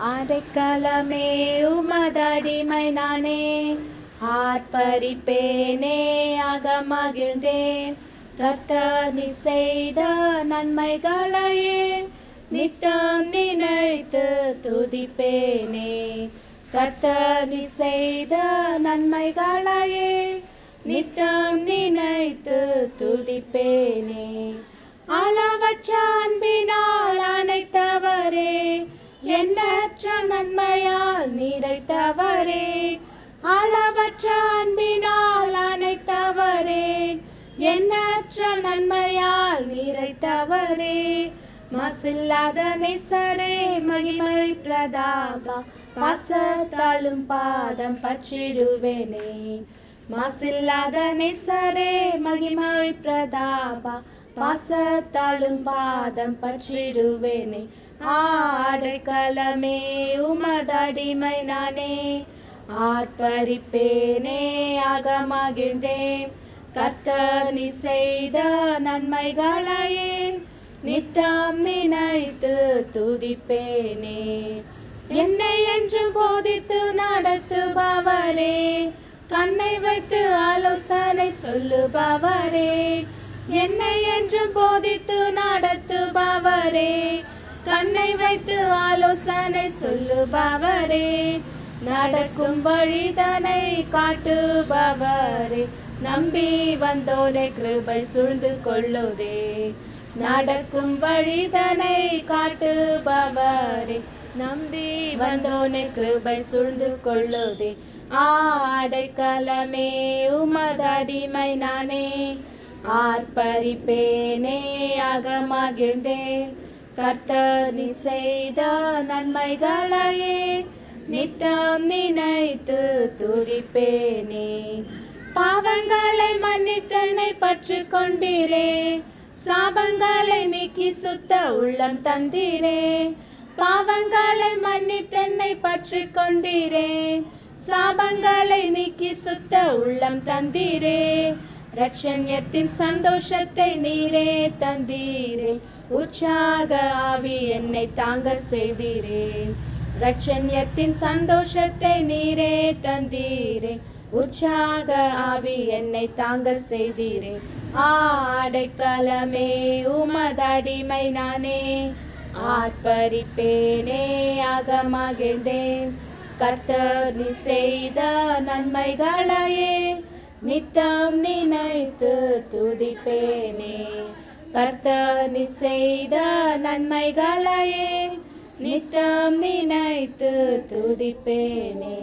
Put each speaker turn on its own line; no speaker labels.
அடைக்கலமே உமதடிமை நானே ஆர்ப்பரிப்பேனே அகமகிழ்ந்தேன் கர்த்தர் நீ செய்த நன்மைகளையே நித்தம் நினைத்து துதிப்பேனே. கர்த்தர் நீ செய்த நன்மைகளையே நித்தம் நினைத்து துதிப்பேனே. அளவற்ற அன்பினால் அளவற்ற அன்பினால் அனைத்தவரே எண்ணற்ற நன்மையால் நிறைத்தவரே மசில்லாத நேசரே மகிமை பிரதாபா பாசத்தாலும் பாதம் பற்றிடுவேனே. மாசில்லாத நேசரே மகிமை பிரதாபா பாசத்தாலும் பாதம் பற்றிடுவேனே. ஆடற்கலமே உமதடிமை நானே ஆர்ப்பரிப்பேனே அகமகிழ்ந்தேன். கர்த்தனி செய்த நன்மைகளையே நித்தம் நினைத்து துதிப்பேனே. என்னை என்று போதித்து நடத்துபவரே கண்ணை வைத்து ஆலோசனை சொல்லுபவரே. என்னை என்று போதித்து நடத்துபவரே கண்ணை வைத்து ஆலோசனை சொல்லுபவரே. நடக்கும் வழிதனை காட்டுபவரே. நம்பி வந்தோனே கிருபை சூழ்ந்து கொள்ளுதே. நடக்கும் வழிதனை காட்டுபவரே. நம்பி வந்தோனே கிருபை சூழ்ந்து கொள்ளுதே. ஆடைக்கலமே உமதடிமை நானே. ஆர்ப்பரிப்பேனே அகமகிழ்ந்தேன். கர்த்தர் நீ செய்த நன்மைகளையே நித்தம் நினைத்து துதிப்பேனே. பாவங்களை மன்னித்தனை பற்றி கொண்டீரே. சாபங்களை நீக்கி சுத்த உள்ளம் தந்தீரே. பாவங்களை மன்னித்தன்னை பற்றி கொண்டீரே. சாபங்களை நீக்கி சுத்த உள்ளம் தந்தீரே. ரட்சண்யத்தின் சந்தோஷத்தை நீரே தந்தீரே. உற்சாக ஆவி என்னை தாங்க செய்தீரே. ரட்சண்யத்தின் சந்தோஷத்தை நீரே தந்தீரே. உற்சாக ஆவி என்னை தாங்க செய்தீரே. ஆடைக்கலமே உமதடிமை நானே. ஆர்ப்பரிப்பேனே அகமகிழ்ந்தேன். கர்த்தர் நீ செய்த நன்மைகளையே நித்தம் நினைத்து துதிப்பேனே. கர்த்தர் நீ செய்த நன்மைகளையே நித்தம் நினைத்து துதிப்பேனே.